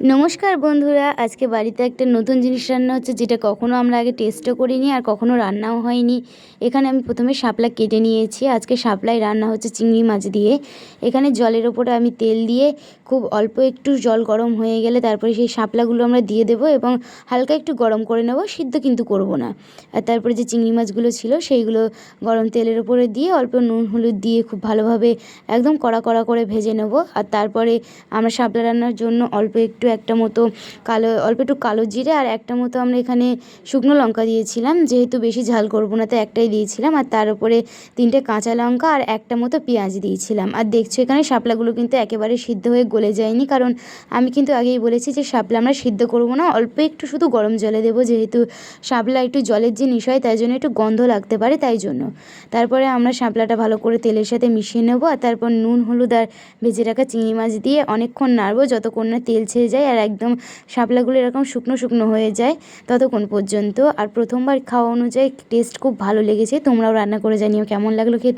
নমস্কার বন্ধুরা, আজকে বাড়িতে একটা নতুন জিনিস রান্না হচ্ছে, যেটা কখনো আমরা আগে টেস্টও করিনি আর কখনো রান্নাও হয়নি। এখানে আমি প্রথমে শাপলা কেটে নিয়েছি। আজকে শাপলাই রান্না হচ্ছে চিংড়ি মাছ দিয়ে। এখানে জলের ওপরে আমি তেল দিয়ে খুব অল্প একটু জল গরম হয়ে গেলে তারপরে সেই শাপলাগুলো আমরা দিয়ে দেবো এবং হালকা একটু গরম করে নেব, সিদ্ধ কিন্তু করব না। আর তারপরে যে চিংড়ি মাছগুলো ছিল, সেইগুলো গরম তেলের ওপরে দিয়ে অল্প নুন, হলুদ দিয়ে খুব ভালোভাবে একদম কড়া কড়া করে ভেজে নেব। আর তারপরে আমরা শাপলা রান্নার জন্য অল্প একটু একটা মতো কালো, অল্প একটু কালো জিরে আর একটা মতো আমরা এখানে শুকনো লঙ্কা দিয়েছিলাম। যেহেতু বেশি ঝাল করব না তো একটাই দিয়েছিলাম। আর তার উপরে তিনটে কাঁচা লঙ্কা আর একটা মতো পেঁয়াজ দিয়েছিলাম। আর দেখছ এখানে শাপলাগুলো কিন্তু একেবারে সিদ্ধ হয়ে গলে যায়নি। কারণ আমি কিন্তু আগেই বলেছি যে শাপলা আমরা সিদ্ধ করব না, অল্প একটু শুধু গরম জলে দেবো। যেহেতু শাপলা একটু জলের জিনিস হয়, তাই জন্য একটু গন্ধ লাগতে পারে তাই জন্য। তারপরে আমরা শাপলাটা ভালো করে তেলের সাথে মিশিয়ে নেব। আর তারপর নুন, হলুদ আর ভেজে রাখা চিংড়ি মাছ দিয়ে অনেকক্ষণ নাড়বো। যতক্ষণ না তেল ছেড়ে যায় আর একদম শাপলাগুলো এরকম শুকনো শুকনো হয়ে যায় ততক্ষণ পর্যন্ত। আর প্রথমবার খাওয়া অনুযায়ী টেস্ট খুব ভালো লেগেছে। তোমরাও রান্না করে জানিও কেমন লাগল খেতে।